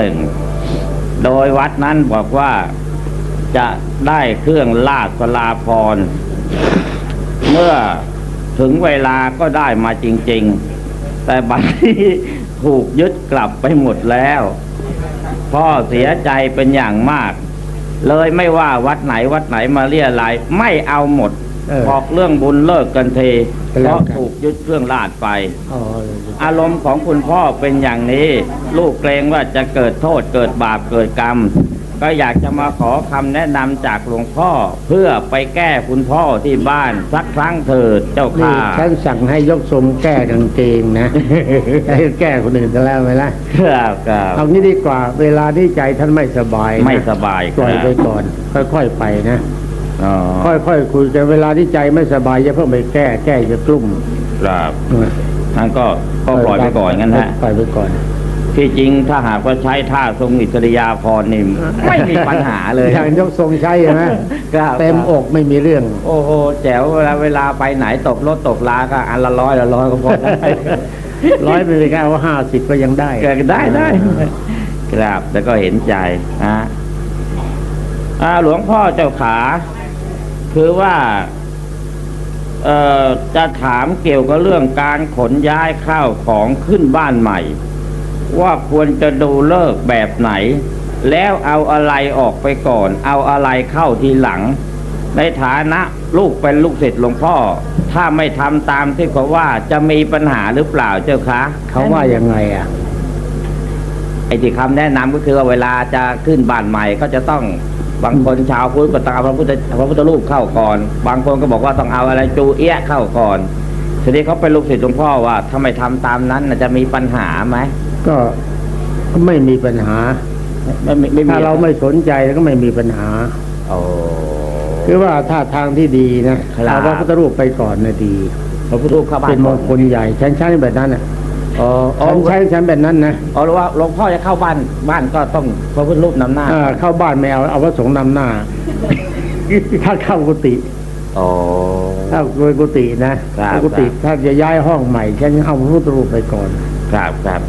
หนึ่ง โดยวัดนั้นบอกว่าจะได้เครื่องลาดสลาพรณ์เมื่อถึงเวลาก็ได้มาจริง ๆ แต่บัดนี้ถูกยึดกลับไปหมดแล้ว พ่อเสียใจเป็นอย่างมาก เลยไม่ว่าวัดไหนวัดไหนมาเรียอะไรยไม่เอาหมดเออบอกเรื่องบุญเลิกกันเทก็เพแล้วราะกันถูก ยึดเครื่องราชไปอ๋ออารมณ์ของคุณพ่อเป็นอย่างนี้ ลูกเกรงว่าจะเกิดโทษเกิดบาปเกิดกรรม ก็อยากจะมาขอคำแนะนำจากหลวงพ่อ เพื่อไปแก้คุณพ่อที่บ้านสักครั้งเถิดเจ้านี่ค่ะฉันสั่งให้ยกทรงแก้กางเกงนะให้แก้คนอื่นจะแล้วไหมล่ะครับครับเอางี้ดีกว่า เวลาที่ใจท่านไม่สบายนะไม่สบายปล่อยไปครับก่อน ค่อยๆไปนะอ๋อค่อยๆคุยกันเวลาที่ใจไม่สบายอย่าเพิ่งไปแก้แก้จะกลุ่ม ครับนั่นก็ก็ปล่อยไปก่อนงั้นฮะปล่อยไปก่อน ที่จริงถ้าหากว่าใช้ท่าทรงอิสริยาพรนี่ไม่มีปัญหาเลยอย่างยกทรงใช่ไหมครับเต็มอกไม่มีเรื่อง โอ้โหแจ๋วเวลาเวลาไปไหนตกรถตกลาก็อันละร้อยละร้อยก็พอแล้วร้อยไปเลยแค่ว่าห้าสิบก็ยังได้เกิดได้ได้ครับแต่ก็เห็นใจนะอ่าหลวงพ่อเจ้าขา คือว่าเอ่อ จะถามเกี่ยวกับเรื่องการขนย้ายข้าวของขึ้นบ้านใหม่ ว่าควรจะดูเลิกษ์แบบไหน แล้วเอาอะไรออกไปก่อน เอาอะไรเข้าทีหลัง ในฐานะลูกเป็นลูกศิษย์หลวงพ่อ ถ้าไม่ทำตามที่เขาว่าจะมีปัญหาหรือเปล่าเจ้าคะเขาว่ายังไงอะไอ้ที่คำแนะนำก็คือว่าเวลาจะขึ้นบ้านใหม่ก็จะต้อง บางคนชาวพุทธก็ต้องเอาพระพุทธพระพุทธรูปเข้าก่อน บางคนก็บอกว่าต้องเอาอะไรจูเอี้ยะเข้าก่อนทีนี้เขาเป็นลูกศิษย์หลวงพ่อว่าถ้าไม่ทำตามนั้นน่ะจะมีปัญหาไหมก็ไม่มีปัญหาไม่ไม่ไม่มีถ้าเราไม่สนใจก็ไม่มีปัญหาโอ้คือว่าถ้าทางที่ดีนะครับเอาพระพุทธรูปไปก่อนนะดีพระพุทธรูปเข้าบ้านเป็นมงคลใหญ่ฉันใช้แบบนั้นนะ อ๋ออ๋อฉันใช้ฉันแบบนั้นนะอ๋อหรือว่าหลวงพ่อจะเข้าบ้านบ้านก็ต้องพระพุทธรูปนำหน้าอ่าเข้าบ้านไม่เอาเอาพระสงฆ์นำหน้า ถ้าเข้ากุฏิอ๋อ ถ้าโดยกุฏินะครับถ้ากุฏิครับถ้าจะย้ายห้องใหม่ฉันเอาพระพุทธรูปไปก่อน ครับครับ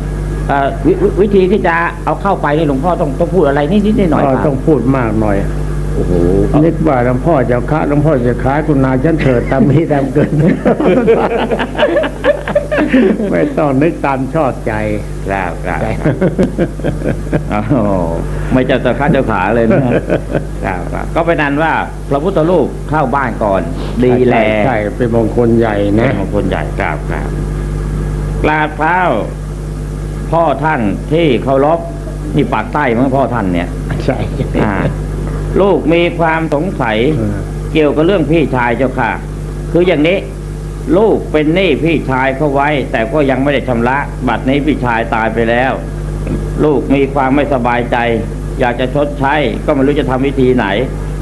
เอ่อววิวิธีที่จะเอาเข้าไปนี่หลวงพ่อต้องต้องพูดอะไรนิดนิดหน่อยๆก็ครับต้องพูดมากหน่อย โอ้โหนึกว่าหลวงพ่อจะค้าหลวงพ่อจะค้าคุณนาฉันเถิดตามมีตามเกิน ไม่ต้องนึกตามชอบใจครับครับโอ้โหไม่เจ้าตะคัดเจ้าขาเลยนะครับครับก็เป็นนั้นว่าพระพุทธรูปเข้าบ้านก่อน ดีแลใช่ใช่เป็นมงคลใหญ่นะของคนใหญ่ครับครับกราบเท้าพ่อท่านที่เคารพนี่ปากใต้มั้งพ่อท่านเนี่ย ใช่อ่าลูกมีความสงสัยเออเกี่ยวกับเรื่องพี่ชายเจ้าค่ะ คืออย่างนี้ ลูกเป็นหนี้พี่ชายเขาไว้ แต่ก็ยังไม่ได้ชำระ บัดนี้พี่ชายตายไปแล้ว ลูกมีความไม่สบายใจ อยากจะชดใช้ ก็ไม่รู้จะทำวิธีไหน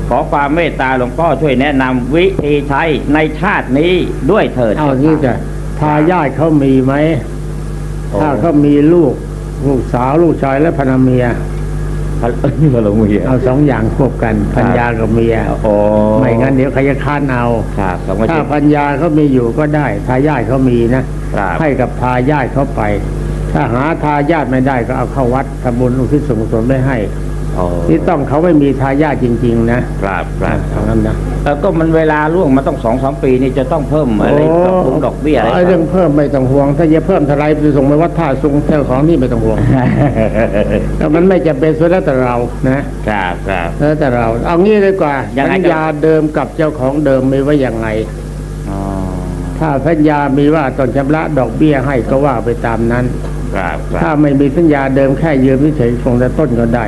ขอความเมตตาหลวงพ่อช่วยแนะนำวิธีใช้ในชาตินี้ด้วยเถิดเอาจ้นี่ค่ะจะทายาทเขามีไหมโอ้ถ้าเขามีลูก ลูกสาวลูกชายและภรรเมียพ ระพระหลวงเมียเอาสองอย่างควบกันพัญญากับเมียโอ้ไม่งั้นเดี๋ยวใครจะค้านเอาครับสองว่าถ้าเจ็ดพัญญาเขามีอยู่ก็ได้ทายาทเขามีนะครับให้กับทายาทเขาไป ถ้าหาทายาทไม่ได้ก็เอาเข้าวัดทำบุญอุทิศส่วนกุศลไม่ให้โอ้ ที่ต้องเขาไม่มีทายาทจริง ๆ นะครับครับเท่านั้นนะเออก็มันเวลาล่วงมาต้องสองสามปีนี่จะต้องเพิ่มอะไรดอกบุงดอกเบี้ยอะไรไอ้เรื่องเพิ่มไม่ต้องห่วง ถ้าจะเพิ่มเท่าไรไปส่งไปวัดท่าซุงเท่าของนี่ไม่ต้องห่วงแต่มันไม่จะเป็นสุดแล้วแต่เรานะครับครับแล้วแต่เรา เอางี้เลยกว่ายังไงสัญก็ญาเดิมกับเจ้าของเดิมมีไว้อย่างไงอ๋อถ้าสัญญามีว่าตอนชำระดอกเบี้ยให้ก็ว่าไปตามนั้นครับคถ้ารับไม่มีสัญญาเดิมแค่ยืมเฉยๆส่งแต่ต้นก็ได้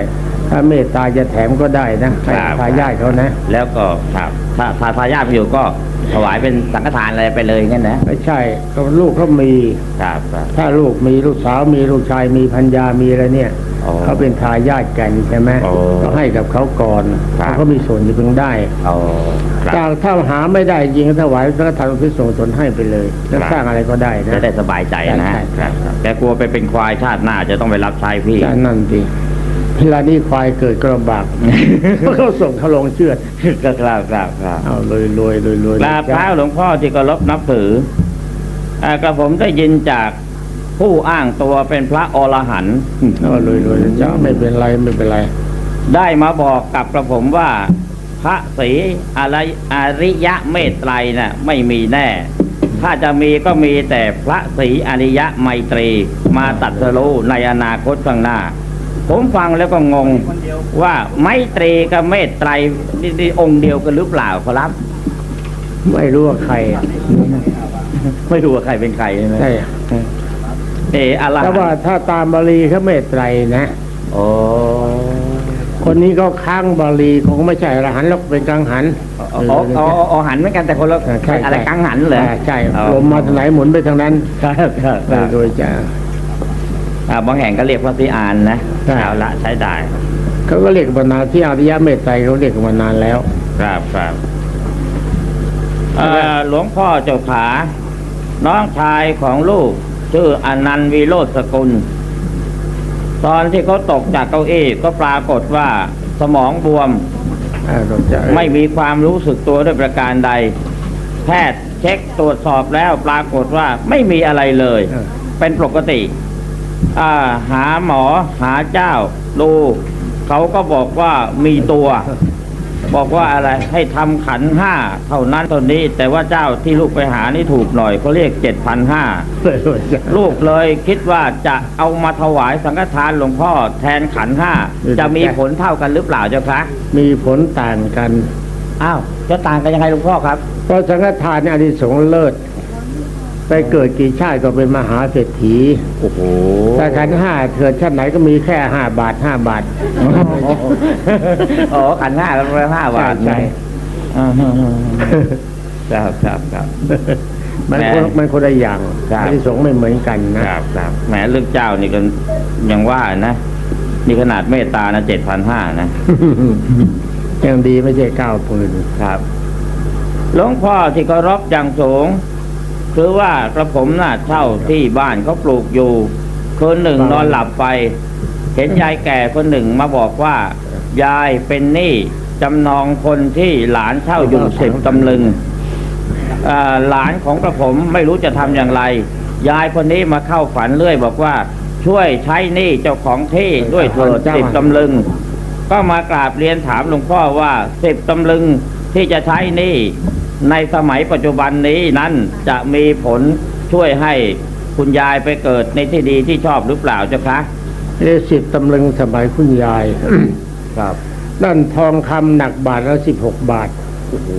ถ้าเมตตาจะแถมก็ได้นะให้ทายาทเขานะแล้วก็ครับถ้าถ้าทายาทไม่อยู่ก็ถวายเป็นสังฆทานอะไรไปเลยงั้นนะไม่ใช่ก็ลูกเขามี ครับครับ ถ้าลูกมีลูกสาวมีลูกชายมีพัญญามีอะไรเนี่ย อ๋อเขาเป็นทายาทกันใช่ไหมอ๋อก็ให้กับเขาก่อนครับ เขาก็มีส่วนจะพึงได้เอาครับ จากถ้าหาไม่ได้จริงก็ถวายสังฆทานอุทิศส่วนกุศลให้ไปเลยแล้วครับ สร้างอะไรก็ได้นะ จะได้สบายใจนะใช่ใช่ครับครับ แต่กลัวไปเป็นควายชาติหน้าจะต้องไปรับใช้พี่จ้านั่นดิ เวลานี้ควายเกิดกระบากเขาส่งเขาลงเชือดก็ครับครับครับเอารวยรวยรวยรวยกราบเท้าหลวงพ่อที่เคารพนับถืออ่ากระผมได้ยินจากคผู้อ้างตัวเป็นพระอรหันต์ก็เลยเลยจ้าไม่เป็นไรไม่เป็นไร ได้มาบอกกับกระผมว่า พระศรีอะไรอริยะเมตไตรน่ะไม่มีแน่ ถ้าจะมีก็มีแต่พระศรีอริยะไมตรีมาตัดสรู้ในอนาคตข้างหน้า ผมฟังแล้วก็งงว่าไมตรีกับเมตไตรนี่นี่องค์เดียวกันหรือเปล่าครับ ไม่รู้ว่าใครอะไม่รู้ว่าใครเป็นใครใช่ไหมใช่เอออะไรแต่ว่าถ้าตามบาลีเขาเมตไตรนะโอ้คนนี้เขาค้างบาลีคงไม่ใช่อรหันต์หรอกเป็นกังหันอ๋ออ๋ออ๋อหันเหมือนกันแต่คนละใช่อะไรกังหันเหรอใช่อ๋อลมมาทางไหนหมุนไปทางนั้น ครับครับคเลรัยบโดยจะอ่าบางแห่งก็เรียกว่าสีอานนะ ใช่เอาละใช้ได้เขาก็เรียกมานานที่อริยะเมตไตรเขาเรียกมานานแล้ว ครับครับเอ่อหลวงพ่อเจ้าขา น้องชายของลูก ชื่ออนันต์วิโรธสกุล ตอนที่เขาตกจากเก้าอี้ก็ปรากฏว่าสมองบวมอ่าโดยจะไม่มีความรู้สึกตัวด้วยประการใด แพทย์เช็คตรวจสอบแล้วปรากฏว่าไม่มีอะไรเลยเออเป็นปกติอ่า หาหมอหาเจ้าดูเขาก็บอกว่ามีตัว บอกว่าอะไรให้ทำขันห้าเท่านั้นเท่านี้ แต่ว่าเจ้าที่ลูกไปหานี่ถูกหน่อยเขาเรียกเจ็ดพันห้าเลยโดยจะลูกเลยคิดว่าจะเอามาถวายสังฆทานหลวงพ่อแทนขันห้าจะมีผลเท่ากันหรือเปล่าเจ้าคะมีผลต่างกันอ้าวจะต่างกันยังไงหลวงพ่อครับเพราะสังฆทานเนี่ยอานิสงส์เลิศ ไปเกิดกี่ชาติก็เป็นมหาเศรษฐี โอ้โหแต่ขันห้าเกิดชาติไหนก็มีแค่ห้าบาทห้าบาท อ๋อขันห้ากันไปห้าบาทใช่อ่าครับครับครับมันแหมคนมันคนละอย่างครับอานิสงส์ไม่เหมือนกันนะครับครับแหมเรื่องเจ้านี่ก็ยังว่านะนี่ขนาดเมตตานะเจ็ดพันห้านะยังดีไม่ใช่เก้าปืนครับ หลวงพ่อที่เคารพอย่างสูง คือว่ากระผมน่ะเช่าที่บ้านเขาปลูกอยู่คืนหนึ่งนอนหลับไป เห็นยายแก่คนหนึ่งมาบอกว่า ยายเป็นหนี้จำนองคนที่หลานเช่าอยู่สิบตำลึงอ่าหลานของกระผมไม่รู้จะทำอย่างไร ยายคนนี้มาเข้าฝันเรื่อย บอกว่าช่วยใช้หนี้เจ้าของที่ด้วยเถิดสิบตำลึง ก็มากราบเรียนถามหลวงพ่อว่าสิบตำลึงที่จะใช้หนี่ ในสมัยปัจจุบันนี้นั้นจะมีผลช่วยให้คุณยายไปเกิดในที่ดีที่ชอบหรือเปล่าเจ้าคะเรียกสิบตำลึงสมัยคุณยาย ครับนั่นทองคำหนักบาทละสิบหกบาทโอ้โห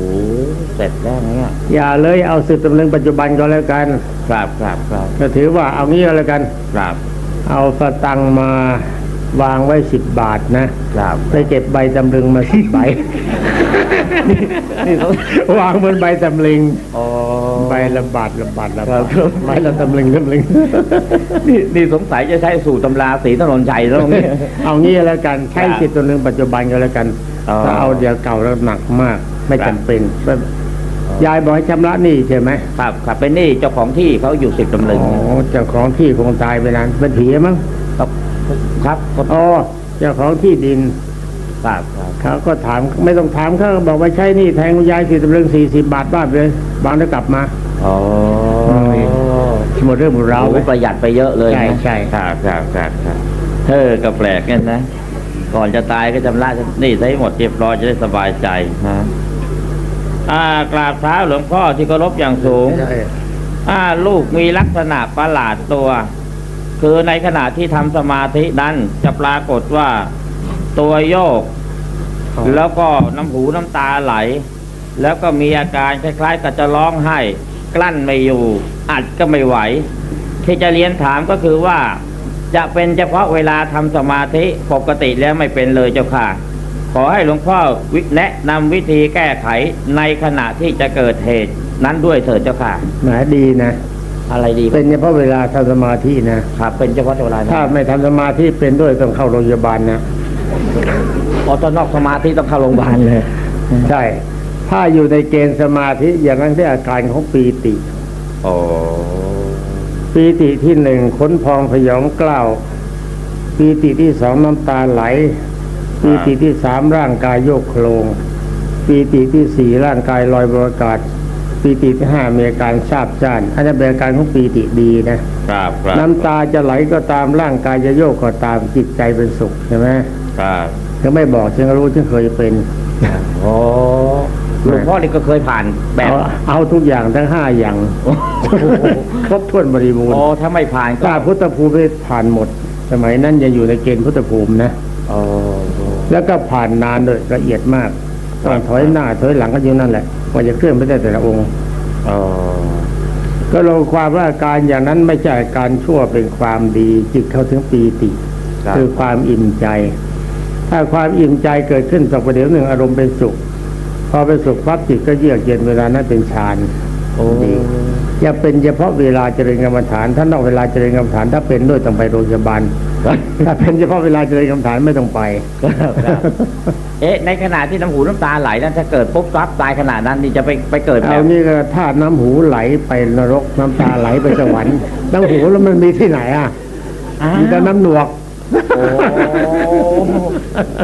เสร็จแล้วเนี่ยอย่าเลยเอาสิบตำลึงปัจจุบันก็แล้วกันครับครับครับก็ถือว่าเอางี้ก็แล้วกัน ครับ เอาสตังค์มาวางไว้สิบบาทนะครับไปเก็บใบตำลึงมาสิบใบ นี่เขาวางบนใบตำลึงอ๋อ ใบละบาทละบาทละครับาทครับใบละตำลึงตำลึง นี่นี่สงสัยจะใช้สูตรตำราสีถนนชัยแล้วตรงนี้ เอางี้ก็แล้วกันใช้ครับสิบตำลึงปัจจุบันก็แล้วกันอ๋อถ้าเอาเดี๋ยวเก่าแล้วหนักมาก ไม่ครัจำบ เป็นยายบอกให้ชำระหนี้ใช่ไหมครับครับเป็นหนี่เจ้าของที่เขาอยู่สิบตำลึงอ๋อเจ้าของที่คงตายไปนานเป็นผีมั้งครับครับอ๋อเจ้าของที่ดิน ครับครับ เขาก็ถามไม่ต้องถามเขาบอกว่าใช้หนี่แทงคุณยายสี่ตำลึงสี่สิบบาทบ้านเลยบางแล้วกลับมาอ๋อหมดเรื่องหมดราวโอ้ไปประหยัดไปเยอะเลยนะใช่ใช่ครับครับครับครับเธอก็แปลกกันนะ ก่อนจะตายก็จำระหนี่ให้หมดเรียบร้อยจะได้สบายใจนะอ่ากราบเท้าหลวงพ่อที่เคารพอย่างสูงใช่อ่าลูกมีลักษณะประหลาดตัว คือในขณะที่ทำสมาธินั้นจะปรากฏว่าตัวโยก แล้วก็น้ำหูน้ำตาไหล แล้วก็มีอาการคล้ายๆ กับจะร้องไห้ กลั้นไม่อยู่ อัดก็ไม่ไหว ที่จะเรียนถามก็คือว่า จะเป็นเฉพาะเวลาทำสมาธิปกติแล้วไม่เป็นเลยเจ้าค่ะ ขอให้หลวงพ่อวิแนะนำวิธีแก้ไขในขณะที่จะเกิดเหตุนั้นด้วยเถิดเจ้าค่ะแหมดีนะ อะไรดี เป็นเฉพาะเวลาทำสมาธินะครับเป็นเฉพาะเวลาถ้าไม่ทำสมาธิเป็นด้วยต้องเข้าโรงพยาบาลนะ ออตอนนอกสมาธิต้องเข้าโรงพยาบาลเลย ใช่ ถ้าอยู่ในเกณฑ์สมาธิอย่างนั้นที่อาการของปีติโอ้ปีติที่หนึ่งขนพองพยองกล้าวปีติที่สองน้ำตาไหล ปีติที่สามร่างกายโยกโคลงปีติที่สี่ร่างกายลอยบรอากาศปปีติที่ห้ามีอาการทราบซ่านอันนั้นเป็นอาการของปีติดีนะครับครับน้ำตาจะไหลก็ตามร่างกายจะโยกก็ตามจิตใจเป็นสุขใช่ไหมครับ ก็ไม่บอกฉันก็รู้ฉันเคยเป็นโอ้หลวงพ่อนี่ก็เคยผ่านแบบเอาเอาทุกอย่างทั้งห้าอย่างครบถ้วนบริบูรณ์โอ้ถ้าไม่ผ่านก็ถ้าพุทธภูมิผ่านหมด สมัยนั้นจะอยู่ในเกณฑ์พุทธภูมินะ โอ้แล้วก็ผ่านนานด้วยละเอียดมากต้องถอยหน้าถอยหลังก็อยู่นั่นแหละกว่าจะเคลื่อนไปได้แต่ละองค์ โอ้ก็ลงความว่าอาการอย่างนั้นไม่ใช่อาการชั่วเป็นความดี จิตเข้าถึงปีติครับคือความอิ่มใจ ถ้าความอิ่มใจเกิดขึ้นสักประเดี๋ยวหนึ่งอารมณ์เป็นสุข พอเป็นสุขปั๊บจิตก็เยือกเย็นเวลานั้นเป็นฌานโอ้ดีอย่าเป็นเฉพาะเวลาเจริญกรรมฐานถ้านอกเวลาเจริญกรรมฐานถ้าเป็นด้วยต้องไปโรงพยาบาลถ้าเป็นเฉพาะเวลาเจริญกรรมฐานไม่ต้องไปครับครับเอ๊ะในขณะที่น้ำหูน้ำตาไหลนั้นถ้าเกิดปุ๊บปั๊บตายขนาดนั้นนี่จะไปไปเกิดแบเอาบนี่ก็ถ้าน้ำหูไหลไปนรกน้ำตาไหลไปสวรรค์น้ำหูแล้วมันมีที่ไหนอะอ้าวมีแต่น้ำหนวก โอ้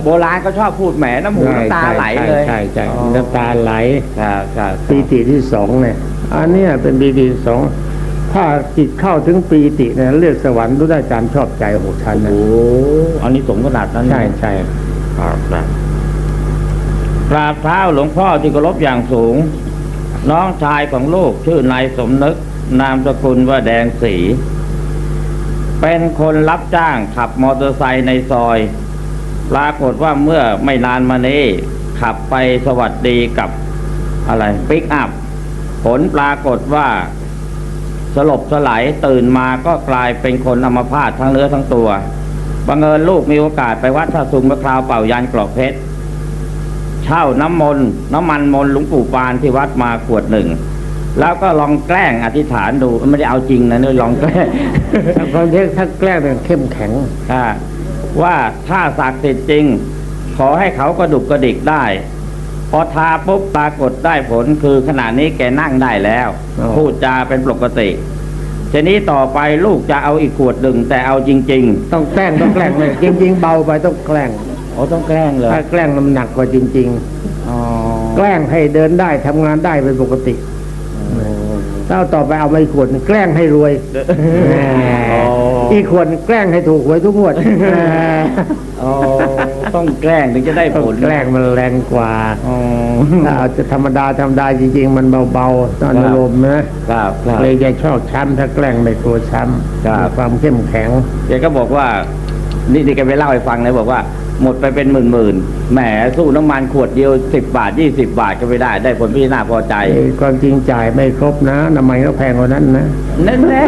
โบราณเขาชอบพูดแหมน้ำหูน้ำตาไหลเลยใช่ใช่อ๋อใช่น้ำตาไหลครับครับปีติที่สองเนี่ยอันเนี้ยเป็นปีติที่สองถ้าจิตเข้าถึงปีติเนี่ยเลือกสวรรค์รู้ได้ตามชอบใจหกชั้นนะโอ้อันนี้สมขนาดนั้นใช่ใช่ครับครับกราบเท้าหลวงพ่อที่เคารพอย่างสูง น้องชายของลูกชื่อนายสมนึก นามสกุลว่าแดงสี เป็นคนรับจ้างขับมอเตอร์ไซค์ในซอย ปรากฏว่าเมื่อไม่นานมานี้ ขับไปสวัสดีกับอะไรปิกอัพ ผลปรากฏว่า สลบสลายตื่นมาก็กลายเป็นคนอัมพาตทั้งเนื้อทั้งตัว บังเอิญลูกมีโอกาสไปวัดท่าสุงมะคราวเป่ายันกรอกเพชร เช่าน้ำมนต์น้ำมันมนต์หลวงปู่ปานที่วัดมาขวดหนึ่ง แล้วก็ลองแกล้งอธิษฐานดูไม่ได้เอาจริงนะเนี่ยลองแกล้งถ้าคนที่ถ้าแกล้งเนี่ยเข้มแข็งอ่าว่าถ้าศักดิ์สิทธิ์จริง ขอให้เขากระดุกกระดิกได้ พอทาปุ๊บปรากฏได้ผลคือขณะนี้แกนั่งได้แล้วอ๋อพูดจาเป็นปกติทีนี้ต่อไปลูกจะเอาอีกขวดหนึ่งแต่เอาจริงต้องแกล้งต้องแกล้งเลยจริง ๆ เบาไปต้องแกล้งๆโอ้ต้องแกล้งเลยถ้าแกล้งมันหนักกว่าจริงอ๋อๆแกล้งให้เดินได้ทำงานได้เป็นปกติ ถ้าเอาต่อไปเอาไปขวดหนึ่งแกล้งให้รวยแหมอ๋ออีกขวดแกล้งให้ถูกหวยทุกงวดอ๋อต้องแกล้งถึงจะได้ต้องผลแกล้งมันแรงกว่าอ๋อถ้าเอาจะธรรมดาธรรมดาจริง ๆ มันเบาๆตอนครับอารมณ์นะครับครับเลยจะชอบช้ำถ้าแกล้งไม่กลัวช้ำครับมีความเข้มแข็งแกก็บอกว่านี่นี่แกไปเล่าให้ฟังเลยบอกว่า หมดไปเป็นหมื่นหมื่นๆแหมสู้น้ำมันขวดเดียวสิบบาทยี่สิบาทก็ไม่ได้ ได้ผลพี่น่าพอใจไอ้ความจริงจ่ายไม่ครบนะน้ำมันก็แพงกว่านั้นนะนั่นแน่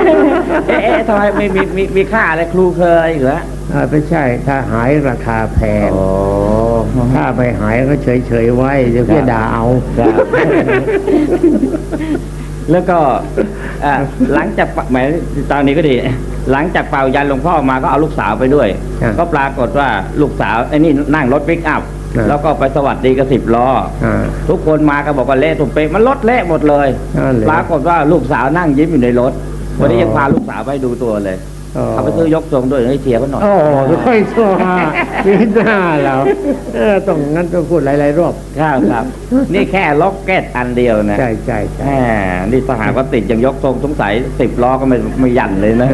เอ๊ะเอ๊ะทำไมไม่มีมีมีค่าอะไรครูเคยอะไรอีกเหรออ่าไม่ใช่ ถ้าหายราคาแพงถ้าไม่หายก็เฉยๆไว้เดี๋ยวพี่ด่าเอาครับแล้วก็อะหลังจากปะแหมตอนนี้ก็ดี หลังจากเป่ายันหลวงพ่อมาก็เอาลูกสาวไปด้วยอะก็ปรากฏว่าลูกสาวไอ้นี่นั่งรถปิกอัพอะแล้วก็ไปสวัสดีกับสิบล้ออ่าทุกคนมาก็บอกว่าเละตุ่มเป๊ะมันรถเละหมดเลยนั่นเลยปรากฏว่าลูกสาวนั่งยิ้มอยู่ในรถวันนี้อ๋อยังพาลูกสาวไปดูตัวเลยอ๋อ เขาไปซื้อยกทรงด้วยให้เชียร์เขาหน่อยโอ้ค่อยชั่วนี่หน้าเราเออต้องงั้นต้องพูดหลายๆรอบครับครับ นี่แค่ล็อกเก็ตอันเดียวนะใช่ใช่แหใช่มนี่สหากว่าติดยังยกทรงสงสัยสิบล้อก็ไม่ไม่ยันเลยนะ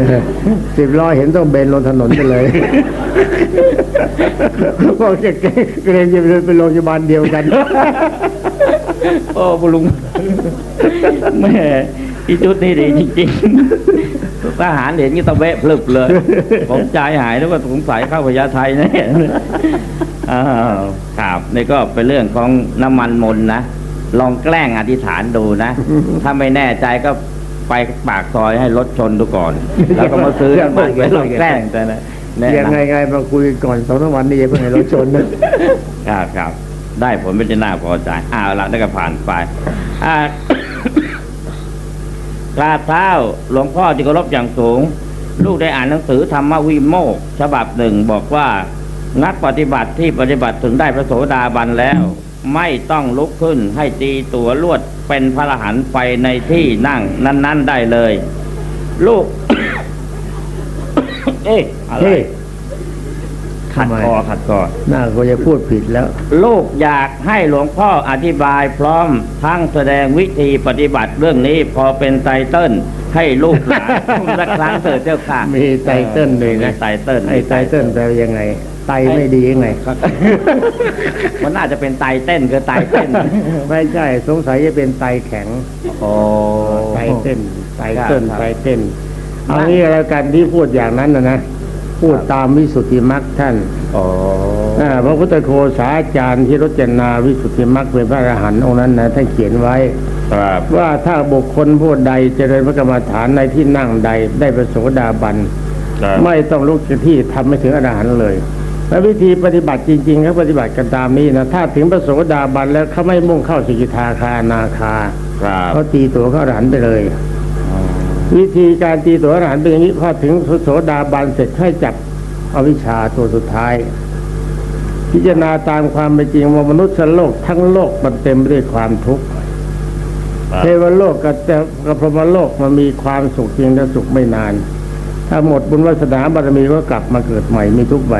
สิบล้อเห็นต้องเบนลงถนนไปเลยบอกจะเกรงจะเป็นโรงพยาบาลเดียวกันโอ้บุลุงแม่อีจุดนี่ดีจริงๆ ทหารเห็นก็ตะเวะพลึบเลย ผมใจหายแล้วว่าสงสัยเข้าพญาไทแน่อ้าวครับนี่ก็เป็นเรื่องของน้ำมันมนต์นะ ลองแกล้งอธิษฐานดูนะ ถ้าไม่แน่ใจก็ไปปากซอยให้รถชนดูก่อน แล้วก็มาซื้อน้ำมันไว้ลองแกล้งแต่นะแนะยังนำไงไงมาคุยก่อนสองสามวันนี้อย่าเพิ่งให้รถชนนะครับครับ ได้ผลเป็นจะน่าพอใจอ้าวละได้ก็ผ่านไปอ่า กราบเท้าหลวงพ่อที่เคารพอย่างสูง ลูกได้อ่านหนังสือธรรมวิโมกฉบับหนึ่งบอกว่านักปฏิบัติที่ปฏิบัติถึงได้พระโสดาบันแล้ว ไม่ต้องลุกขึ้นให้ตีตัวลวดเป็นพระรหันไปในที่นั่งนั้น ๆ ได้เลย ลูก เอ๊ะอะไร ขัดทำไมคอขัดคอน่าก็จะพูดผิดแล้ว ลูกอยากให้หลวงพ่ออธิบายพร้อมทั้งแสดงวิธีปฏิบัติเรื่องนี้พอเป็นไตเติ้ลให้ลูกหลานสักครั้งเถิดเจ้าค่ะ มีไตเติ้ลด้วยนะมีไตเติ้ลไอ้ไตเติ้ลแปลว่ายังไงไตไม่ดียังไงมันน่าจะเป็นไตเต้นคือไตเต้น ไม่ใช่สงสัยจะเป็นไตแข็งโอ้ไตเต้นไตเติ้ลครับไตเต้นเอางี้แล้วกันที่พูดอย่างนั้นนะนะ พูดตามวิสุทธิมรรคท่านโอ้อ่าพระพุทธโฆษาจารย์ที่รจนาวิสุทธิมรรคเป็นพระอรหันต์องค์นั้นนะท่านเขียนไว้ครับว่าถ้าบุคคลผู้ใดเจริญพระกรรมฐานในที่นั่งใดได้ประโสดาบันครับไม่ต้องลุกจากที่ทำไม่ถึงอรหันต์เลยและวิธีปฏิบัติจริงๆเขาปฏิบัติกันตามนี้นะถ้าถึงประโสดาบันแล้วเขาไม่มุ่งเข้าสกิทาคาอนาคาครับเขาตีตัวเขาอรหันต์ไปเลย วิธีการตีตัวอรหันต์เป็นอย่างนี้พอถึงโสดาบันเสร็จให้จับอวิชชาตัวสุดท้าย พิจารณาตามความเป็นจริงว่ามนุษย์โลกทั้งโลกมันเต็มไปด้วยความทุกข์ครับเทวโลกกับเทกับพรหมโลกมันมีความสุขจริงแต่สุขไม่นาน ถ้าหมดบุญวาสนาบารมีก็กลับมาเกิดใหม่มีทุกใบ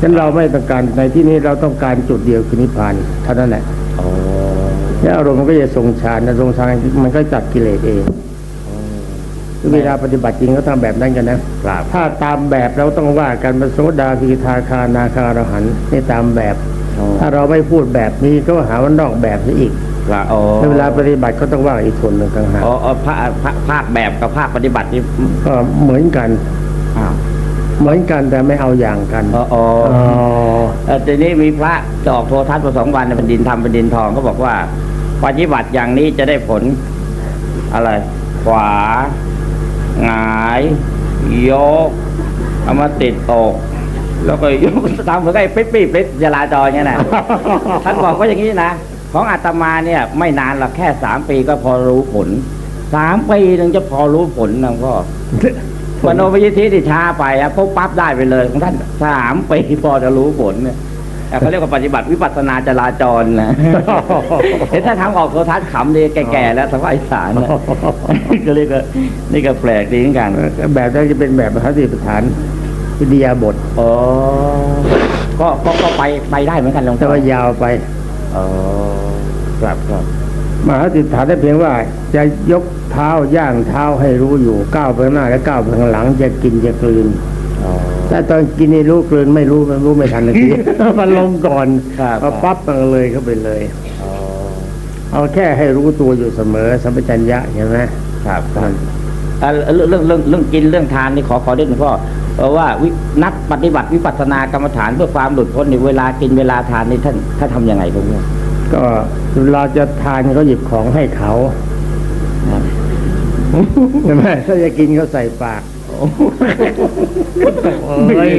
ฉะนั้นเราไม่ต้องการในที่นี้เราต้องการจุดเดียวคือนิพพานเท่านั้นแหละโอ้แล้วอารมณ์มันก็จะทรงฌานนะทรงฌานมันก็จัดกิเลสเองคือ เวลาปฏิบัติจริงก็ทำแบบนั้นกันนะครับถ้าตามแบบเราต้องว่ากันพระโสดาสีทาคานาคาอรหันต์นี่ตามแบบโอ้ถ้าเราไม่พูดแบบนี้ก็หาว่านอกแบบซะอีกครับโอ้ในเวลาปฏิบัติก็ต้องว่าอีกส่วนหนึ่งต่างหากอ๋ออ๋อภาคภาคภาคแบบกับภาคปฏิบัตินี่ก็เหมือนกันอ้าวเหมือนกันแต่ไม่เอาอย่างกันอ๋ออ๋อเอ่อทีนี้มีพระจะออกโทรทัศน์มาสองวันในแผ่นดินทำแผ่นดินทองก็บอกว่า ปฏิบัติอย่างนี้จะได้ผลอะไรขวา หงาย ยกเอามาติดอกแล้วก็ยกทำเหมือนกับไอ้ปิ๊บปิ๊บปิ๊บจราจรเนี่ยนะท่านบอกว่าอย่างนี้นะ ของอาตมาเนี่ยไม่นานหรอกแค่สามปีก็พอรู้ผลสามปีถึงจะพอรู้ผลนะพ่อมโนวิธิที่ช้าไปอะปุ๊บปั๊บได้ไปเลยของท่านสามปีพอจะรู้ผลเนี่ยแต่ เขาเรียกว่าปฏิบัติวิปัสสนาจราจรนะเห็นถ้าทำออกโทรทัศน์ขำดีแก่ๆแล้วสภาพอีสานนะก็เรียกว่านี่ก็แปลกดีเหมือนกันแบบนั้นจะเป็นแบบพระสติปัฏฐานวิทยาบทอ๋อก็ก็ก็ไปไปได้เหมือนกันหลวงแต่พ่อว่ายาวไปอ๋อครับครับมหาสติปัฏฐานได้เพียงว่า จะยกเท้าย่างเท้าให้รู้อยู่ก้าวไปข้างหน้าและก้าวไปข้างหลังจะกินจะกลืนอ๋อ ถ้าตอนกินนี่รู้กลืนไม่รู้มันรู้ไม่ทันเลยทีมันลงก่อนครับพอปั๊บมันเลยเข้าไปเลยอ๋อเอาแค่ให้รู้ตัวอยู่เสมอ สัมปชัญญะใช่ไหมครับครับอะเรื่องเรื่องเรื่องเรื่องกินเรื่องทานนี่ขอขอเรื่องหลวงพ่อเพราะว่าวินักปฏิบัติวิปัสสนากรรมฐานเพื่อความหลุดพ้นในเวลากินเวลาทานนี่ท่านท่านทำยังไงครับเนี่ยก็เราจะทานก็หยิบของให้เขาใช่ไหมถ้าจะกินก็ใส่ปาก เอ้ย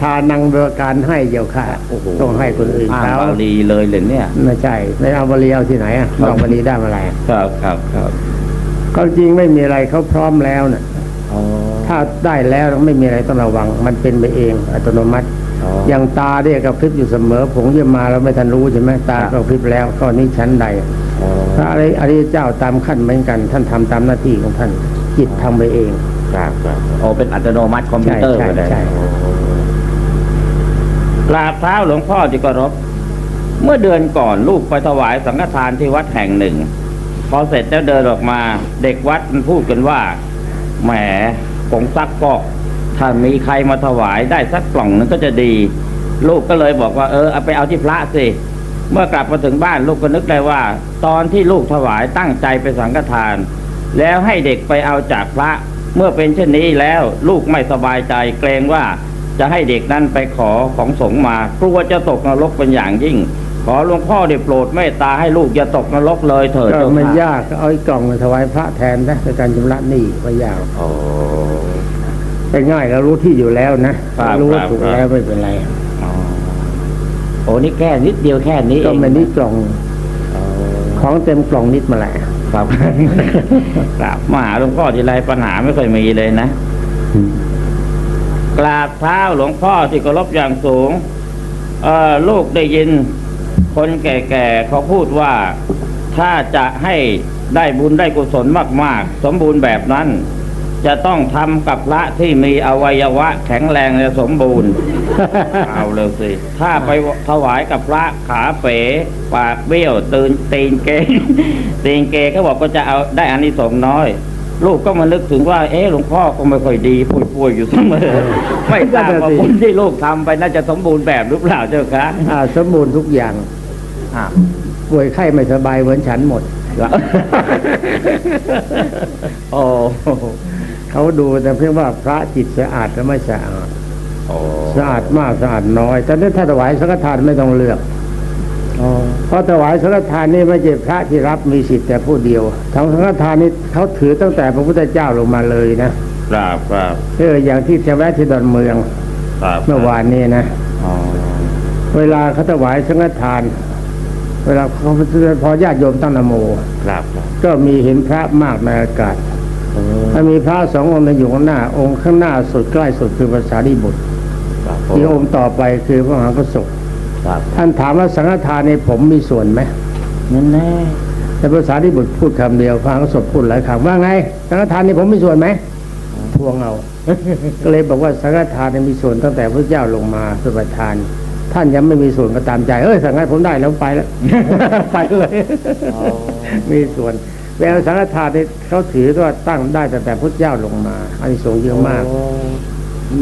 ทานังเบอการให้เดียวค่ะโอ้โหต้องให้คนอื่นอ่านเขาบาลีเลยเลยเนี่ยไม่ใช่ไม่เอาบาลีเอาที่ไหนอะลองบาลีได้เมื่อไหร่ครับครับครับก็จริงไม่มีอะไรเขาพร้อมแล้วน่ะอ๋อถ้าได้แล้วไม่มีอะไรต้องระวัง มันเป็นไปเองอัตโนมัติอ๋ออย่างตาเนี่ยกับพริบอยู่เสมอ ผงเยี่ยมมาเราไม่ทันรู้ใช่ไหมตาครับก็พริบแล้วก็นี่ชั้นใดอ๋อพระอริอริยเจ้าตามขั้นเหมือนกัน ท่านทำตามหน้าที่ของท่านจิตทำไปเอง ครับครับโอ้เป็นอัตโนมัติคอมพิวเตอร์ใช่ไปเลยใช่โอ้กราบเท้าหลวงพ่อที่เคารพเมื่อเดือนก่อนลูกไปถวายสังฆทานที่วัดแห่งหนึ่ง พอเสร็จแล้วเดินออกมาเด็กวัดมันพูดกันว่าแหมผงซักฟอกถ้ามีใครมาถวายได้สักกล่องนึงก็จะดี ลูกก็เลยบอกว่าเออเอาไปเอาที่พระสิเมื่อกลับมาถึงบ้านลูกก็นึกได้ว่า ตอนที่ลูกถวายตั้งใจไปสังฆทาน แล้วให้เด็กไปเอาจากพระ เมื่อเป็นเช่นนี้แล้วลูกไม่สบายใจเกรงว่าจะให้เด็กนั้นไปขอของสงฆ์มากลัวจะตกนรกเป็นอย่างยิ่ง ขอหลวงพ่อได้โปรดเมตตาให้ลูกอย่าตกนรกเลยเถิดก็เจ้าไม่ค่ะยากก็เอาไอ้กล่องมาถวายพระแทนนะในการชำระหนี้ไม่ยากโอ้แต่ง่ายเรารู้ที่อยู่แล้วนะครับรู้ว่าครับถูกครับแล้วไม่เป็นไรอ๋อโอ้นี่แค่นิดเดียวแค่นี้เอก็งไม่นิดกล่องอ๋อของเต็มกล่องนิดมาแหละ ครับครับมาหาหลวงพ่อทีไรปัญหาไม่ค่อยมีเลยนะกราบเท้าหลวงพ่อที่เคารพอย่างสูง เอ่อลูกได้ยิน คนแก่ๆเขาพูดว่า ถ้าจะให้ได้บุญได้กุศลมาก ๆ สมบูรณ์แบบนั้น จะต้องทำกับพระที่มีอวัยวะแข็งแรงและสมบูรณ์ เอาเลยสิ ถ้าไปถวายกับพระขาเป๋ปากเบี้ยวตื่นตีนเกงตีนเกเขาบอกก็จะเอาได้อานิสงส์น้อย ลูกก็มานึกถึงว่า เอ๊ะหลวงพ่อก็ไม่ค่อยดีป่วยๆอยู่เสมอ ไม่ทราบว่าบุญที่ลูกทำไปน่าจะสมบูรณ์แบบหรือเปล่าเจ้าคะอ่า สมบูรณ์ทุกอย่างอะป่วยไข้ไม่สบายเหมือนฉันหมดโอ้เขาดูแต่เพียงว่าพระจิตสะอาดและไม่สะอาดโอ้ สะอาดมากสะอาดน้อย แต่ถ้าถวายสังฆทานไม่ต้องเลือกเพราะถวายสังฆทานนี่ไม่ใช่พระที่รับมีสิทธิ์แต่ผู้เดียวทั้งสังฆทานนี่เขาถือตั้งแต่พระพุทธเจ้าลงมาเลยนะครับครับเอออย่างที่จะแวะที่ดอนเมืองครับเมื่อวานนี้นะอ๋อเวลาเขาถวายสังฆทาน เวลาเขาพอญาติโยมตั้งนะโมครับครับก็มีเห็นพระมากในอากาศโอ้ถ้ามีพระสององค์อยู่ข้างหน้า องค์ข้างหน้าสุดใกล้สุดคือภาษาดิบุตรครับ อีกองค์ต่อไปคือพระมหากษัตริย์ครับท่านถามว่าสังฆทานในผมมีส่วนไหมนั่นแน่แต่ภาษาที่บุตรพูดคำเดียวฟังก็สดพูดหลายคำว่าไงสังฆทานนี่ผมมีส่วนไหมทวงเอาก็เลยบอกว่าสังฆทานเนี่ยมีส่วนตั้งแต่พระเจ้าลงมาเป็นประธาน ท่านยังไม่มีส่วนก็ตามใจเอ้ยสังฆทานผมได้แล้วไปแล้วไปเลยมีส่วนแววสังฆทานเนี่ยเขาถือว่าตั้งได้ตั้งแต่พระเจ้าลงมาอันนี้สงส์เยอะมาก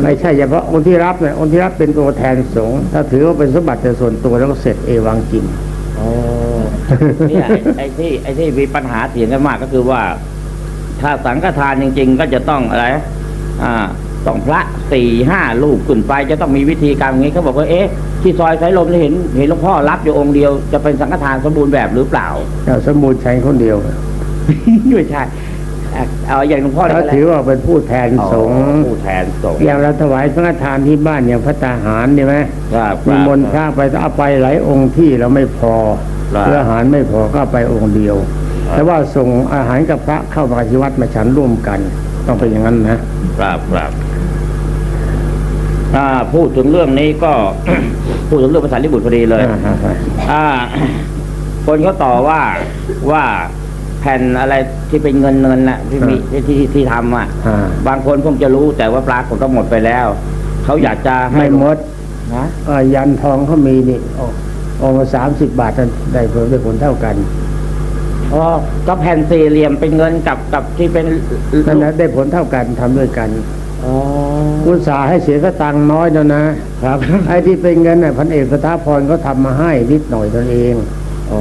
ไม่ใช่เฉพาะองค์ที่รับเนี่ยองค์ที่รับเป็นตัวแทนสงฆ์ถ้าถือว่าเป็นสมบัติส่วนตัวแล้วก็เสร็จเอวังกินโอ้เนี่ยไอ้ที่ไอ้ที่มีปัญหาเถียงกันมากก็คือว่า ถ้าสังฆทานจริง ๆ ก็จะต้องอะไรอ่าต้องพระสี่ห้าลูกขึ้นไปจะต้องมีวิธีการอย่างนี้เขาบอกว่าเอ๊ะที่ซอยสายลมนี่เห็นเห็นหลวงพ่อรับอยู่องค์เดียวจะเป็นสังฆทานสมบูรณ์แบบหรือเปล่าสมบูรณ์ใช้คนเดียวไม่ใช่ เอาอย่างหลวงพ่อเขานี่ก็ถือแล้วว่าเป็นผู้แทนสงฆ์อ๋อผู้แทนสงฆ์อย่างเราถวายสังฆทานที่บ้านอย่างพระตาหารใช่ไหมครับมีมนต์พระไปเอาไปหลายองค์ที่เราไม่พอครับเพื่ออาหารไม่พอก็เอาไปองค์เดียวครับแต่ว่าส่งอาหารกับพระเข้ามาที่วัดมาฉันร่วมกัน ต้องเป็นอย่างนั้นนะครับครับอ่าพูดถึงเรื่องนี้ก็พูดถึงเรื่องภาษาลิบุตรพอดีเลยอ่าฮะฮะอ่าคนเขาต่อว่าว่า แผ่นอะไรที่เป็นเงินเงินน่ะที่มีที่ที่ที่ทำอะ อ่า บางคนคงจะรู้แต่ว่าปลากฏก็หมดไปแล้ว เขาอยากจะให้ไม่หมดนะเอ่อยันทองเขามีนี่ออกออกมาสามสิบบาทนั้นได้ผลได้ผลเท่ากันอ๋อก็แผ่นสี่เหลี่ยมเป็นเงินกับกับที่เป็นนั่นนะได้ผลเท่ากันทำด้วยกันอ๋ออุตสาห์ให้เสียสตังค์น้อยแล้วนะครับไอ้ที่เป็นเงินน่ะพันเอกสถาพรเขาทำมาให้นิดหน่อยตนเอง อ๋อ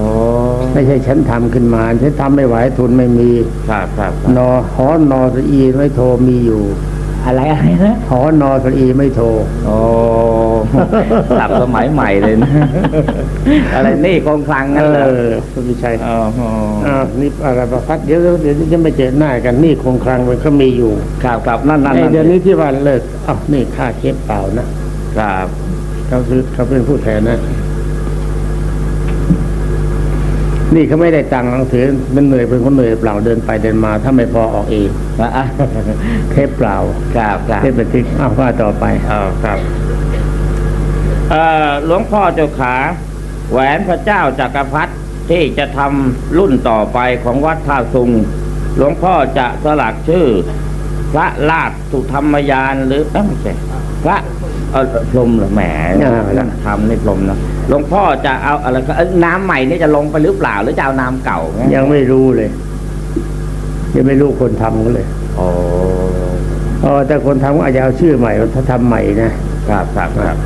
ไม่ใช่ฉันทำขึ้นมา ฉันทำไม่ไหวทุนไม่มีครับครับครับนอหอนอสอีไม่โทรมีอยู่ อะไรอะไรนะหอนอสอีไม่โทรโอ้สับสมัยใหม่เลยนะอะไรนี่คงคลังเอนั่นเหรออคุณวิชัยอ๋ออ้าวนี่อะไรประพัดเดี๋ยวเดี๋ยวจะไม่เจอหน้ากันนี่คงคลังมันก็มีอยู่ครับครับนั่นนั่นไอ้นั่นเดี๋ยวนี้ที่วันเลิกอ้าวนี่ค่าเก็บเปล่านะครับเขาคือเขาเป็นผู้แทนนะ นี่เขาไม่ได้ตังค์หนังสือมันเหนื่อยเป็นคนเหนื่อยเปล่าเดินไปเดินมา ถ้าไม่พอออกเองอะเทปเปล่าครับครับเทปบันทึกอ้าวว่าต่อไปอ๋อครับเอ่อหลวงพ่อเจ้าขา แหวนพระเจ้าจักรพรรดิที่จะทำรุ่นต่อไปของวัดท่าซุง หลวงพ่อจะสลักชื่อ พระลาดสุธรรมยานหรือเอ้าไม่ใช่พระเออพรหมเหรือแหมอ่าทำนี่พรหมนะ หลวงพ่อจะเอาอะไรก็เอ้ยน้ำใหม่นี่จะลงไปหรือเปล่า หรือจะเอาน้ำเก่าไงยังไม่รู้เลย ยังไม่รู้คนทำก็เลยโอ้อ๋อแต่คนทำก็อาจจะเอาชื่อใหม่ถ้าทำใหม่นะครับครับครับ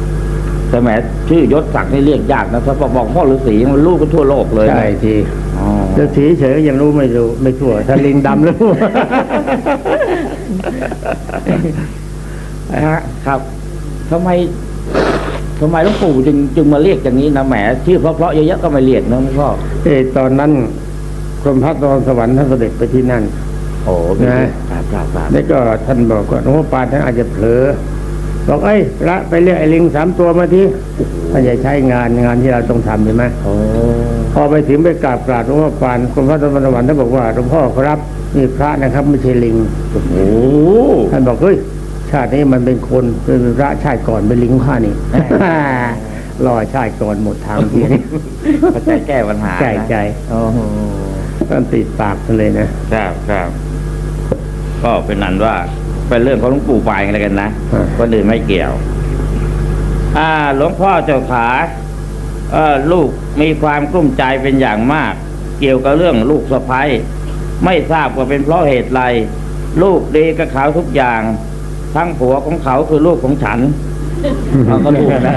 แต่แหมชื่อยศศักดิ์นี่เรียกยากนะถ้าบอกพ่อฤาษีมันรู้กันทั่วโลกเลยนะใช่ทีอ๋อเจ้าสีเฉยก็ยังรู้ไม่รู้ไม่ทั่วถ้าลิงดำรู้นะฮะครับทำไม ทำไมหลวงปู่จึงจึงมาเรียกอย่างนี้นะแหมชื่อเพราะๆเยอะๆก็ไม่เรียกนะหลวงพ่อเออตอนนั้นกรมพระนครสวรรค์ท่านเสด็จไปที่นั่น โอ้นะครับครับครับแล้วก็ท่านบอกว่าหลวงพ่อปานท่านอาจจะเผลอบอกเอ้ยละไปเรียกไอ้ลิงสามตัวมาทีท่านจะใช้งานงานที่เราต้องทำใช่ไหมโอ้พอไปถึงไปกราบกราบหลวงพ่อปานกรมพระนครสวรรค์ท่านบอกว่าหลวงพ่อครับนี่พระนะครับ ไม่ใช่ลิงโหท่านบอกเฮ้ย ชาตินี้มันเป็นคนเป็นพระชาติก่อนเป็นลิงข้านี่รอชาติก่อนหมดทางทีนี้เข้าใจแก้ปัญหาใจใจโอ้โหท่านติดปากกันเลยนะครับครับก็เป็นนั้นว่าเป็นเรื่องของหลวงปู่ปายอะไรกันนะอ่าคนอื่นไม่เกี่ยว อ่าหลวงพ่อเจ้าขาเอ่อลูกมีความกลุ้มใจเป็นอย่างมาก เกี่ยวกับเรื่องลูกสะพ้ยไม่ทราบว่าเป็นเพราะเหตุไร ลูกดีกับเขาทุกอย่าง ทั้งผัวของเขาคือลูกของฉันเอาก็ถูกนะ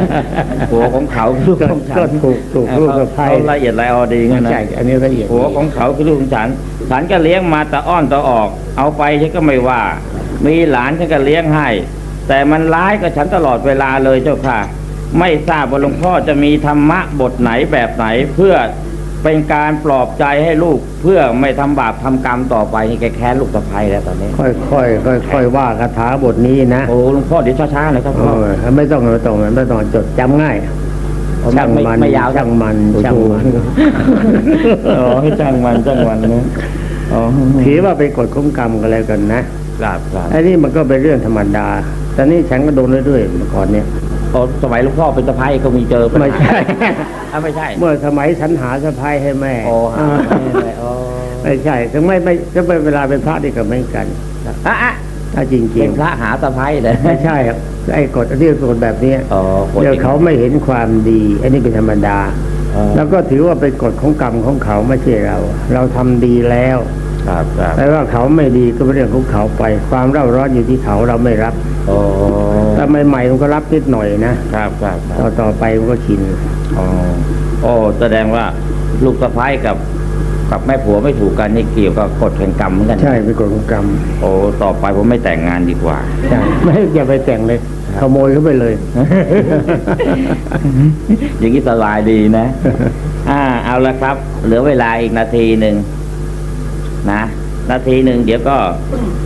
ผัวของเขาคือลูกของฉันก็ถูกถูกลูกสะใภ้เขาละเอียดละออดีไม่งั้นนะใช่อันนี้ละเอียดผัวของเขาคือลูกของฉันฉันก็เลี้ยงมาแต่อ้อนแต่ออก เอาไปฉันก็ไม่ว่า มีหลานฉันก็เลี้ยงให้ แต่มันร้ายกับฉันตลอดเวลาเลยเจ้าค่ะ ไม่ทราบว่าหลวงพ่อจะมีธรรมะบทไหนแบบไหนเพื่อ เป็นการปลอบใจให้ลูกเพื่อไม่ทำบาปทำกรรมต่อไปนี่แกแค้นลูกสะใภ้แล้วตอนนี้ ค่อยค่อยค่อยค่อยๆว่าคาถาบทนี้นะโอ้หลวงพ่อเดี๋ยวช้าๆเลยครับเอพ่ออไม่ต้องไม่ต้องไม่ต้องจดจำง่ายช่างมันไม่ยาวช่างมันโอ้โหช่างมันอ๋อให้ช่างมันช่างมันนะอ๋อถือว่าเป็นกฎคุ้มกรรมกันแล้วกันนะครับครับไอ้นี่มันก็เป็นเรื่องธรรมดาแต่นี่ฉันก็โดนเรื่อยๆเมื่อก่อนเนี่ย โอ้สมัยหลวงพ่อเป็นสะพ้ายก็มีเจอปัญหาไม่ใช่ อะไม่ใช่ เมื่อสมัยฉันหาสะพายให้แม่โอ้หาไม่ได้โอ้ไม่ใช่ถึงไม่ไม่จะเป็นเวลาเป็นพระนี่ก็เหมือนกันอะอะถ้าจริงเป็นพระหาสะพ้ายเลยๆไม่ใช่ครับไอ้กฎที่กฎแบบเนี้ยอ๋อคนเดี๋ยวจริงเขาไม่เห็นความดี อันนี้เป็นธรรมดา อ๋อแล้วก็ถือว่าเป็นกฎของกรรมของเขาไม่ใช่เรา เราทำดีแล้ว ครับครับแต่ว่าเขาไม่ดีก็เป็นเรื่องของเขาไป ความเร่าร้อนอยู่ที่เขาเราไม่รับโอ้ แต่ใหม่ๆมันก็รับนิดหน่อยนะครับครับคต่รัอบต่อไปมันก็ชินอ๋อโอ้แสดงว่าลูกสะพ้ายกับกับแม่ผัวไม่ถูกกันนี่เกี่ยวกับกฎแห่งกรรมเหมือนกันใช่เป็นกฎของกรรมโอ้ต่อไปผมไม่แต่งงานดีกว่าใช่ไม่อย่าไปแต่งเลยขโมยเขาไปเลย อย่างนี้สบายดีนะ อ่า เอาละครับ เหลือเวลาอีกนาทีหนึ่งนะ นาทีหนึ่งเดี๋ยวก็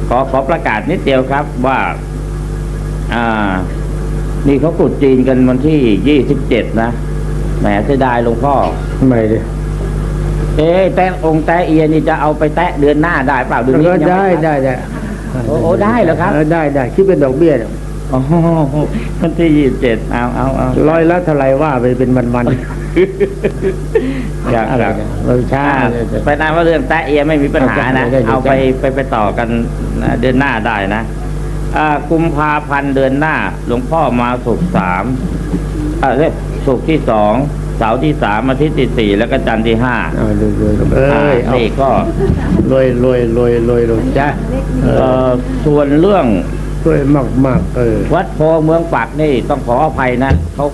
ขอขอประกาศนิดเดียวครับว่า อ่า นี่เขากรุดจีนกันวันที่ยี่สิบเจ็ดนะแหมเสียดายหลวงพ่อไม่เลยเอ๊ะแตะองค์แตะเอียนี่จะเอาไปแตะเดือนหน้าได้เปล่าเดือนนี้ก็ยังได้ม่ได้ได้โอ้โอ้ได้เหรอครับได้ได้คิดเป็นดอกเบี้ยเนี่ยอ๋อวันที่ยี่สิบเจ็ดเอาเอาเอาร้อยละเท่าไหรว่าไปเป็นวันอยากๆอะไรอยากเนี่ยเราช้า อ่าเลยไปนานว่าเรื่องแตะเอียไม่มีปัญหานะ เอาไปเอาไปไปไปต่อกันนะเดือนหน้าได้นะอ่า กุมภาพันธ์เดือนหน้า หลวงพ่อมาสุกร์สามอ่าเรียกสุกร์ที่สองเสาร์ที่สามอาทิตย์ที่สี่แล้วก็จันทร์ที่ห้าเอารวยรวยเอ้ยอ่าเอานี่ก็รวยรวยรวยรวยรวยจ้ะเอเอ่ออส่วนเรื่องรวยมากมากๆเออวัดโพเมืองปักนี่ต้องขออภัยนะเขา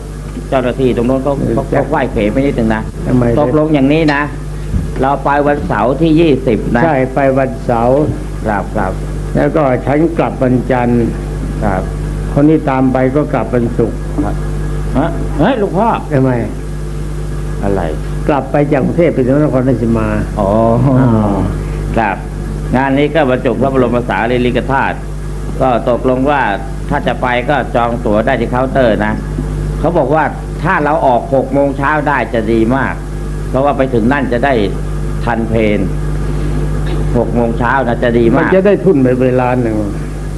เจ้าหน้าที่ตรงโน้นเขาเขาจ้ะเขาไหว้เขวไปนิดนึงนะทำไมตกลงอย่างนี้นะ เราไปวันเสาร์ที่ยี่สิบนะใช่ไปวันเสาร์ครับครับ แล้วก็ฉันกลับวันจันทร์ครับ คนที่ตามไปก็กลับวันศุกร์ฮะเฮ้ยหลูกพ่อทำไมอะไร กลับไปจากกรุงเทพไปถึงนครราชสีมาอ๋อครับ งานนี้ก็บรรจุพระบรมสารีริกธาตุก็ตกลงว่าถ้าจะไปก็จองตั๋วได้ที่เคาน์เตอร์นะเขาบอกว่าถ้าเราออกหกโมงเช้าได้จะดีมาก เพราะว่าไปถึงนั่นจะได้ทันเพลน หกโมงเช้านะจะดีมันมากจะได้ทุนไปเวลาหนึ่ง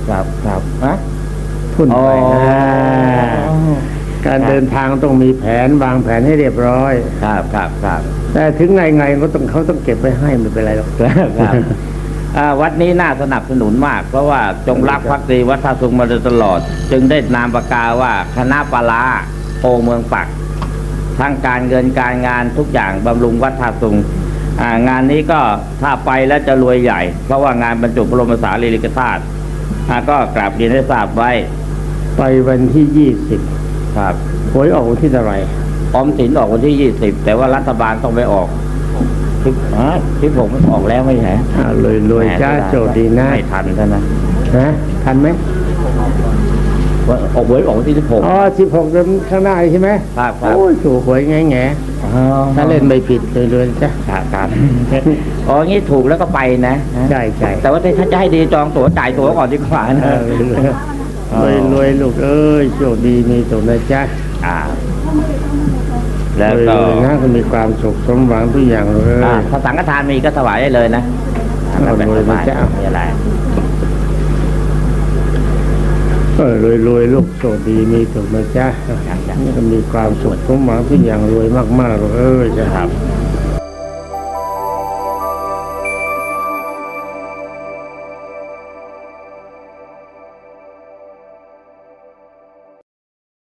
ครับครับฮะทุนอ๋อไปอ่าการเดินทางต้องมีแผนวางแผนให้เรียบร้อย ครับครับครับแต่ถึงไงไงๆก็ต้องเขาต้องเก็บไว้ให้ไม่เป็นไรหรอก ครับครับอ่าวัดนี้น่าสนับสนุนมาก เพราะว่าจงรักภักดีวัดท่าสุงมาโดยตลอด จึงได้นามปากกาว่าคณะปลาร้าโพเมืองปัก ทั้งการเงินการงานทุกอย่างบำรุงวัดท่าสุงอ่า งานนี้ก็ถ้าไปแล้วจะรวยใหญ่ เพราะว่างานบรรจุพระบรมสารีริกธาตุอ่าก็กราบเรียนให้ทราบไว้ ไปวันที่ยี่สิบครับหวยออกวันที่เท่าไหร่ออมสินออกวันที่ยี่สิบแต่ว่ารัฐบาลต้องไปออกที่ฮะที่ผมออกแล้วไม่ใช่อ่าเลยรวยแหมจ้าเสียดายโจทย์ดีนะไม่ทันท่านนะนะทันไหมว่าออกหวยออกวันที่สิบหกอ๋อสิบหกเดือนข้างหน้าใช่ไหมครับครับโอ้ยถูกหวยแง่แง่ๆ ถ้าเล่นไม่ผิดเลยเลยจ้ะครับครับอ๋องี้ถูกแล้วก็ไปนะใช่ใช่แต่ว่าถ้าจะให้ดีจองตั๋วจ่ายตั๋วก่อนดีกว่าเอนะอรวยรวยลูกเอ้ยโชคดีมีสุขนะจ๊ะอ่าแล้วรวยก็รวยนะก็มีความสุขสมหวังทุกอย่างเลยอ่าถ้าสังฆทานมีก็ถวายได้เลยนะเอาแบบเลยสบายนะจ๊ะมีอะไร เออรวยรวยลูกโชคดีมีสุขนะจ๊ะอย่างอย่างนี่ก็มีความสุขสมหวังทุกอย่างรวยมากๆเลยเอ้ยจ้ะครับ